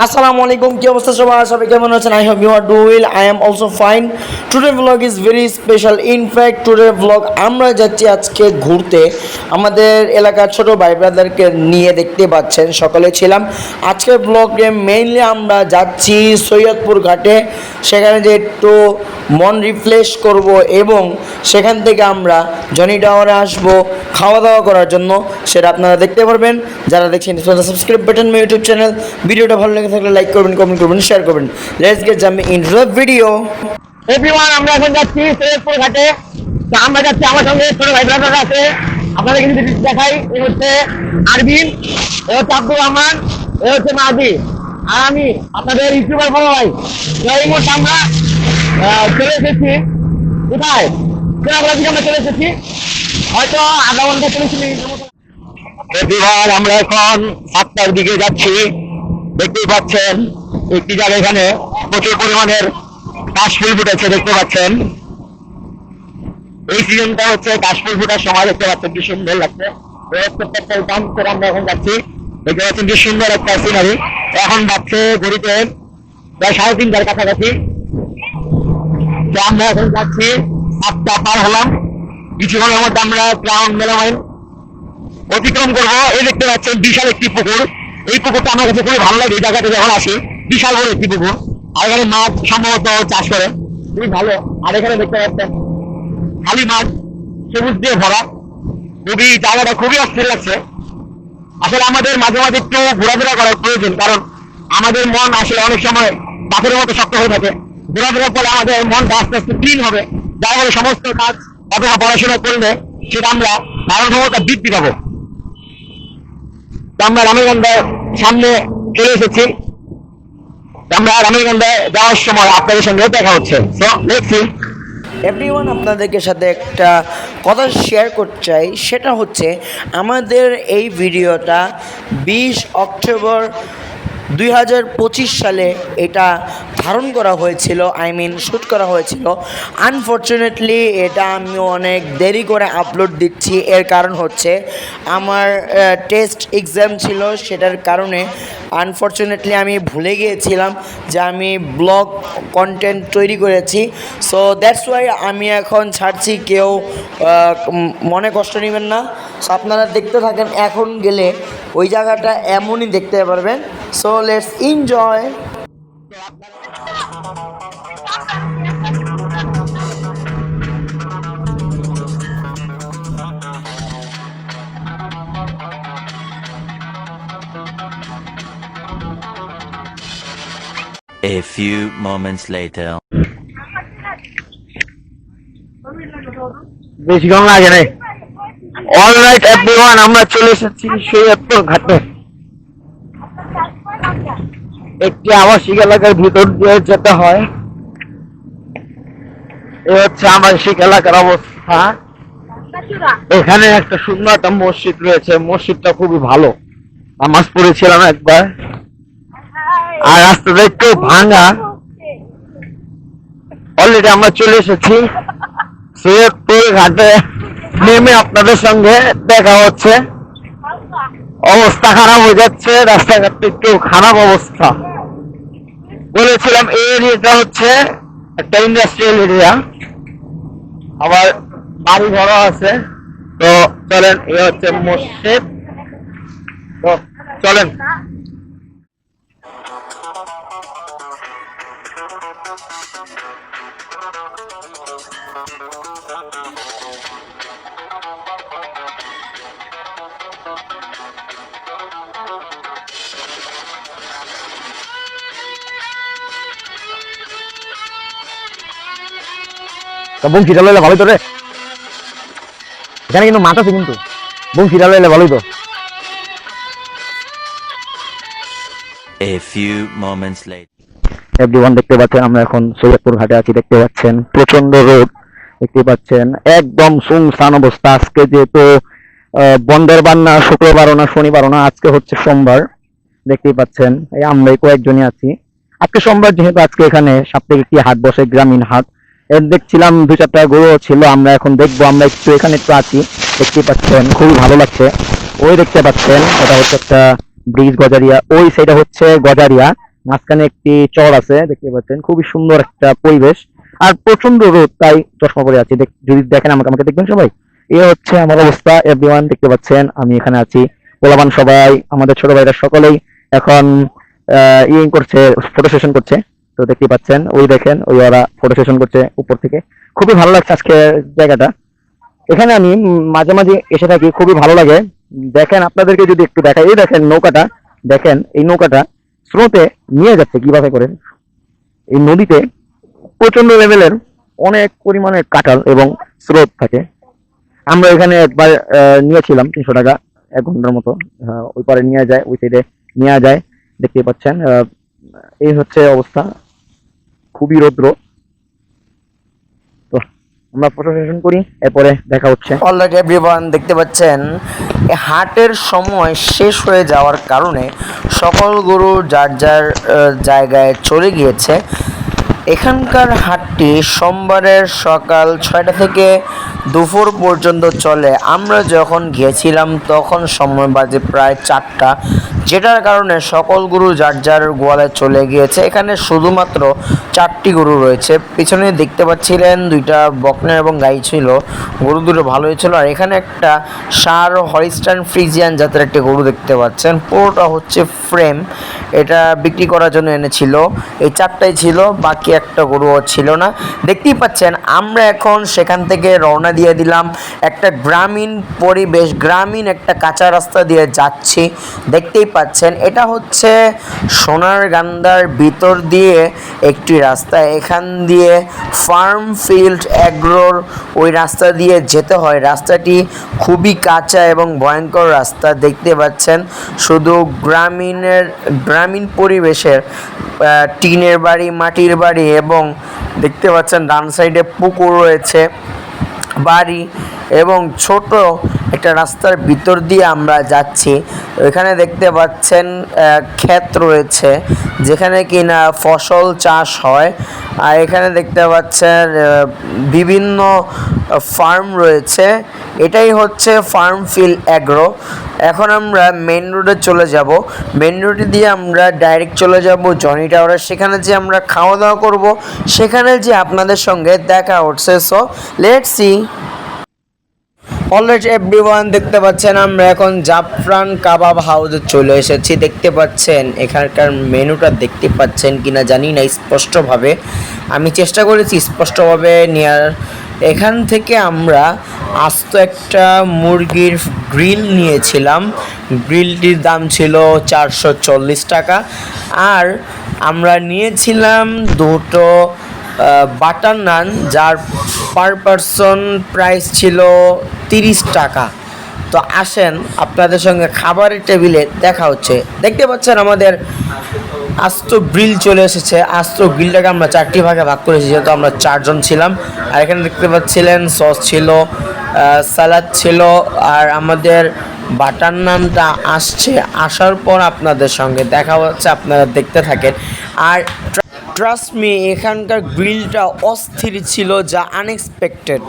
আসসালামু আলাইকুম, কি অবস্থা সবার? সবাই কেমন আছেন? I hope you are doing well I am also fine today blog is very special in fact today blog আমরা যাচ্ছি আজকে ঘুরতে। আমাদের এলাকার ছোট ভাই ব্রাদারকে নিয়ে দেখতে পাচ্ছেন, সকালে ছিলাম। আজকের ব্লগে মেইনলি আমরা যাচ্ছি সৈয়দপুর ঘাটে। সেখানে যে একটু মন রিফ্রেশ করব এবং সেখান থেকে আমরা জনি টাওয়ারে আসব খাওয়া দাওয়া করার জন্য। সেটা আপনারা দেখতে পারবেন। যারা দেখছেন সাবস্ক্রাইব বাটন ইউটিউব চ্যানেল ভিডিওটা ভালো লেগে থাকলে লাইক করবেন কমেন্ট করবেন শেয়ার করবেন। Let's get jump in the video everyone আমরা এখন যাচ্ছি সৈয়দপুর ঘাটে। আমরা যাচ্ছি আমার সঙ্গে ছোট ভাই ব্রাদার আছে। আপনাদের কিন্তু দেখাই। এ হচ্ছে আরবিন এ হচ্ছে আব্দুর রহমান এ হচ্ছে মাহাদি। আর আমি আপনাদের ইউটিউবার বড় ভাই এই মুহূর্তে আমরা চলে এসেছি। কোথায়? কেনাগুলো থেকে আমরা চলে এসেছি। হয়তো আধা ঘণ্টা চলেছি এভরিওয়ান আমরা এখন সাতটার দিকে যাচ্ছি। দেখতেই পাচ্ছেন, একটি জায়গা এখানে প্রচুর পরিমাণের কাশফুল ফুটেছে, দেখতে পাচ্ছেন। এই সিজনটা হচ্ছে কাশফুল ফুটার সময়, দেখতে পাচ্ছেন কি সুন্দর লাগছে। আমরা এখন দেখতে পাচ্ছেন কি সুন্দর একটা সিনারি এখন প্রায় সাড়ে কাছাকাছি। আমরা এখন মধ্যে আমরা অতিক্রম করব। এই দেখতে পাচ্ছেন বিশাল একটি পুকুর। এই পুকুরটা আমার কাছে খুবই ভালো লাগে, এই জায়গাতে যখন আসি বিশাল বড় একটি পুকুর। আর এখানে মাছ সম্ভবত চাষ করে। খুবই ভালো। আর এখানে দেখতে পাচ্ছেন, খালি মাছ, সবুজ দিয়ে ভরা। খুবই, জায়গাটা খুবই অস্থির লাগছে। আসলে আমাদের মাঝে মাঝে একটু ঘোরাফেরা করার প্রয়োজন, কারণ আমাদের মন আসলে অনেক সময় পাথরের মতো শক্ত হয়ে থাকে। ঘোরাফেরার ফলে আমাদের মনটা আস্তে আস্তে ক্লিন হবে। যার ফলে সমস্ত কাজ অথবা পড়াশোনা করলে সেটা আমরা ধারণ ক্ষমতা বৃদ্ধি পাবো। আমরা রামেরগঞ্জের সামনে চলে এসেছি। আমরা রামেরগঞ্জে যাওয়ার সময় আপনাদের সঙ্গে দেখা হচ্ছে। দেখছি এভরিওয়ান আপনাদেরকে সাথে একটা কথা শেয়ার করতে চাই। সেটা হচ্ছে, আমাদের এই ভিডিওটা বিশ অক্টোবর দুই হাজার পঁচিশ সালে এটা ধারণ করা হয়েছিল আই মিন শ্যুট করা হয়েছিল। আনফর্চুনেটলি এটা আমি অনেক দেরি করে আপলোড দিচ্ছি। এর কারণ হচ্ছে আমার টেস্ট এক্সাম ছিল, সেটার কারণে আনফর্চুনেটলি আমি ভুলে গিয়েছিলাম যে আমি ব্লগ কন্টেন্ট তৈরি করেছি। সো দ্যাটস ওয়াই আমি এখন ছাড়ছি, কেউ মনে কষ্ট নেবেন না। সো আপনারা দেখতে থাকেন, এখন গেলে ওই জায়গাটা এমনই দেখতে পারবেন। So let's enjoy A few moments later. বেশিক্ষণ লাগে নাই অলরাইট এভরিওয়ান আমরা চলে এসেছি সৈয়দপুর ঘাটে। একটি আবাসিক এলাকার ভিতর দিয়ে যেতে হয়। এ হচ্ছে আবাসিক এলাকার অবস্থা। এখানে একটা সুন্দর একটা মসজিদ রয়েছে। মসজিদটা খুবই ভালো। নামাজ পড়েছিলাম একবার। আর রাস্তাটা একটু ভাঙা। অলরেডি আমরা চলে এসেছি। সৈয়দপুর ঘাটে। নেমে আপনাদের সঙ্গে দেখা হচ্ছে। অবস্থা খারাপ হয়ে যাচ্ছে, রাস্তাঘাট একটু খারাপ অবস্থা। বলেছিলাম, এই এরিয়াটা হচ্ছে একটা ইন্ডাস্ট্রিয়াল এরিয়া আবার বাড়ি ঘরও আছে। তো চলেন, এ হচ্ছে মসজিদ। তো চলেন। তা বোম ফিরালো এলে ভালোই তো রে। এখানে কিন্তু মাছ আছে কিন্তু। বোম ফিরালো এলে ভালোই তো। A few moments later. Everyone দেখতে পাচ্ছেন আমরা এখন সৈয়দপুর ঘাটে আছি দেখতে পাচ্ছেন প্রচণ্ড রোদ। দেখতে পাচ্ছেন একদম সুনসান অবস্থা। আজকে যেহেতু আহ, বন্ধের বান্না শুক্রবারও না শনিবারও না আজকে হচ্ছে সোমবার। দেখতেই পাচ্ছেন এই আমরাই কয়েকজনই আছি। আজকে সোমবার যেহেতু আজকে এখানে সাপ্তাহিক একটি হাট বসে গ্রামীণ হাট। দেখছিলাম দু চারটা গরু ছিল, আমরা এখন দেখব, আমরা একটু এখানে একটু আছি দেখতে পাচ্ছেন, খুবই ভালো লাগছে। ওই দেখতে পাচ্ছেন, এটা হচ্ছে একটা ব্রিজ গজারিয়া, ওই সাইডে হচ্ছে গজারিয়া, মাঝখানে একটি চর আছে, দেখতে পাচ্ছেন, খুবই সুন্দর একটা পরিবেশ। আর প্রচণ্ড রোদ, তাই চশমা পরে আছি যদি দেখেন আমাকে আমাকে দেখবেন সবাই। এ হচ্ছে আমার অবস্থা এভরিওয়ান দেখতে পাচ্ছেন, আমি এখানে আছি, পোলাবান সবাই, আমাদের ছোট ভাইরা সকলেই এখন ইয়ে করছে ফটো সেশন করছে। তো দেখতে পাচ্ছেন, ওই দেখেন, ওই ওরা ফটো সেশন করছে উপর থেকে। খুবই ভালো লাগছে আজকে জায়গাটা। এখানে আমি মাঝে মাঝে এসে থাকি, খুবই ভালো লাগে। দেখেন, আপনাদেরকে যদি একটু দেখাই, এই দেখেন নৌকাটা, দেখেন এই নৌকাটা স্রোতে নিয়ে যাচ্ছে কীভাবে করে। এই নদীতে প্রচণ্ড লেভেলের অনেক পরিমাণে কাঁঠাল এবং স্রোত থাকে। আমরা এখানে একবার নিয়েছিলাম তিনশো টাকা, এক ঘণ্টার মতো ওই পারে নিয়ে যায়, ওই সাইডে নিয়ে যায়। দেখতে পাচ্ছেন এই হচ্ছে অবস্থা। খুবই রৌদ্র। আমরা করি, এরপরে দেখা হচ্ছে। অলরেডি এভরিওয়ান দেখতে পাচ্ছেন হাটের সময় শেষ হয়ে যাওয়ার কারণে সকল গরু যার যার জায়গায় চলে গিয়েছে। এখানকার হাটটি সোমবারের সকাল ছয়টা থেকে দুপুর পর্যন্ত চলে। আমরা যখন গিয়েছিলাম, তখন সময় বাজে প্রায় চারটা। যেটার কারণে সকল গরু যার যার গোয়ালে চলে গিয়েছে, এখানে শুধুমাত্র চারটি গরু রয়েছে। পিছনে দেখতে পাচ্ছিলেন দুইটা বকনা এবং গাই ছিল। গরু দুটো ভালোই ছিল। আর এখানে একটা সার হরিস্টান ফ্রিজিয়ান জাতের একটি গরু দেখতে পাচ্ছেন। পুরোটা হচ্ছে ফ্রেম। এটা বিক্রি করার জন্য এনেছিল। এই চারটাই ছিল, বাকি একটা গরুও ছিল না। দেখতেই পাচ্ছেন, আমরা এখন সেখান থেকে রওনা দিয়ে দিলাম। একটা গ্রামীণ পরিবেশ, গ্রামীণ একটা কাঁচা রাস্তা দিয়ে যাচ্ছি। দেখতেই পাচ্ছেন এটা হচ্ছে সোনার গান্দার ভিতর দিয়ে একটি রাস্তা। এখান দিয়ে ফার্ম ফিল্ড অ্যাগ্রোর ওই রাস্তা দিয়ে যেতে হয়। রাস্তাটি খুবই কাঁচা এবং ভয়ঙ্কর রাস্তা দেখতে পাচ্ছেন। শুধু গ্রামীণের, গ্রামীণ পরিবেশের টিনের বাড়ি, মাটির বাড়ি এবং দেখতে পাচ্ছেন ডান সাইডে পুকুর রয়েছে। বাড়ি এবং ছোট একটা রাস্তার ভিতর দিয়ে আমরা যাচ্ছি। এখানে দেখতে পাচ্ছেন ক্ষেত রয়েছে, যেখানে কিনা ফসল চাষ হয়। আর এখানে দেখতে পাচ্ছেন বিভিন্ন ফার্ম রয়েছে। এটাই হচ্ছে ফার্ম ফিল অ্যাগ্রো। এখন আমরা মেন রোডে চলে যাব। মেন রোডে দিয়ে আমরা ডাইরেক্ট চলে যাব জনি টাওয়ারে। সেখানে যে আমরা খাওয়া দাওয়া করব, সেখানে যে আপনাদের সঙ্গে দেখা হচ্ছে। So let see already everyone দেখতে পাচ্ছেন আমরা এখন জাফরান কাবাব হাউসে চলে এসেছি। দেখতে পাচ্ছেন, এখানকার মেনুটা দেখতে পাচ্ছেন কিনা জানি না স্পষ্টভাবে। আমি চেষ্টা করেছি স্পষ্টভাবে নেওয়ার এখান থেকে আমরা আস্ত একটা মুরগির গ্রিল নিয়েছিলাম। গ্রিলটির দাম ছিল চারশো চল্লিশ টাকা। আর আমরা নিয়েছিলাম দুটো বাটার নান, যার পার পারসন প্রাইস ছিল তিরিশ টাকা। তো আসেন, আপনাদের সঙ্গে খাবারের টেবিলে দেখা হচ্ছে। দেখতে পাচ্ছেন আমাদের আস্ত গ্রিল চলে এসেছে। আস্ত গ্রিলটাকে আমরা চারটি ভাগে ভাগ করেছি, যেহেতু আমরা চারজন ছিলাম। আর এখানে দেখতে পাচ্ছিলেন সস ছিল স্যালাড ছিল, আর আমাদের বাটার নানটা আসছে, আসার পর আপনাদের সঙ্গে দেখা হচ্ছে, আপনারা দেখতে থাকেন। আর ট্রাস্ট মি এখানকার গ্রিলটা অস্থির ছিল যা আনএক্সপেক্টেড